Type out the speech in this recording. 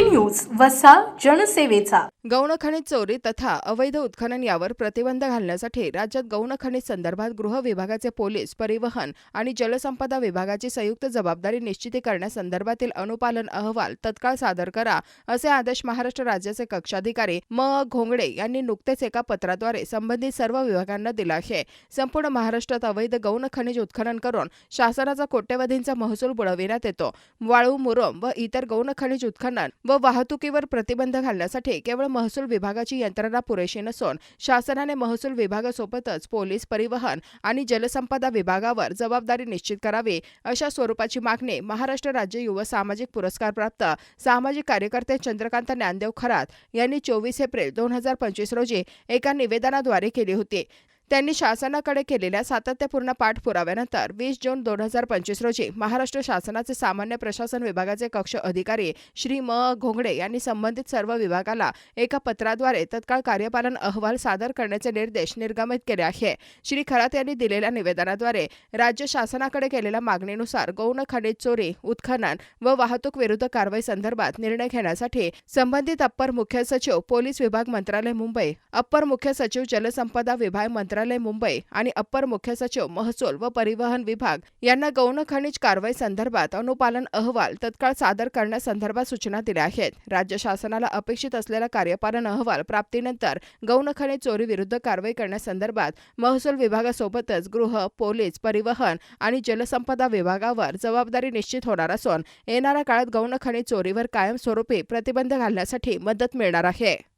City news वसा जनसेवेचा. गौणखनिज चोरी तथा अवैध उत्खनन यावर प्रतिबंध घालण्यासाठी राज्यात गौणखनिज संदर्भात गृह विभागाचे पोलीस परिवहन आणि जलसंपदा विभागाची संयुक्त जबाबदारी निश्चित करण्यासंदर्भातील अनुपालन अहवाल तत्काळ सादर करा असे आदेश महाराष्ट्र राज्याचे कक्षाधिकारी म. घोंगडे यांनी नुकतेच एका पत्राद्वारे संबंधित सर्व विभागांना दिला आहे. संपूर्ण महाराष्ट्रात अवैध गौण खनिज उत्खनन करून शासनाचा कोट्यवधींचा महसूल बुडविण्यात येतो. वाळू मुरम व इतर गौण खनिज उत्खनन व वाहतुकीवर प्रतिबंध घालण्यासाठी केवळ महसूल विभागाची यंत्रणा पुरेशी नसून शासनाने महसूल विभागासोबतच पोलीस परिवहन आणि जलसंपदा विभागावर जबाबदारी निश्चित करावी अशा स्वरूपाची मागणी महाराष्ट्र राज्य युवा सामाजिक पुरस्कारप्राप्त सामाजिक कार्यकर्ते चंद्रकांत ज्ञानदेव खरात यांनी चोवीस एप्रिल दोन हजार पंचवीस रोजी एका निवेदनाद्वारे केली होती. त्यांनी शासनाकडे केलेल्या सातत्यपूर्ण पाठपुराव्यानंतर वीस जून दोन हजार पंचवीस रोजी महाराष्ट्र शासनाचे सामान्य प्रशासन विभागाचे कक्ष अधिकारी श्री म. घोंगडे यांनी संबंधित सर्व विभागाला एका पत्राद्वारे तत्काळ कार्यपालन अहवाल सादर करण्याचे निर्देश निर्गमित केले आहे. श्री खरात यांनी दिलेल्या निवेदनाद्वारे राज्य शासनाकडे केलेल्या मागणीनुसार गौण खनिज चोरी उत्खनन व वाहतूक विरुद्ध कारवाई संदर्भात निर्णय घेण्यासाठी संबंधित अप्पर मुख्य सचिव पोलीस विभाग मंत्रालय मुंबई अप्पर मुख्य सचिव जलसंपदा विभाग मंत्रालय मुंबई आणि अप्पर मुख्य सचिव महसूल व परिवहन विभाग यांना गौण खनिज कारवाई संदर्भात अनुपालन अहवाल तत्काळ सादर करण्यासंदर्भात सूचना दिल्या आहेत. राज्य शासनाला अपेक्षित असलेला कार्यपालन अहवाल प्राप्तीनंतर गौण खनिज चोरी विरुद्ध कारवाई करण्यासंदर्भात महसूल विभागासोबतच गृह पोलीस परिवहन आणि जलसंपदा विभागावर जबाबदारी निश्चित होणार असून येणाऱ्या काळात गौण खनिज चोरीवर कायमस्वरूपी प्रतिबंध घालण्यासाठी मदत मिळणार आहे.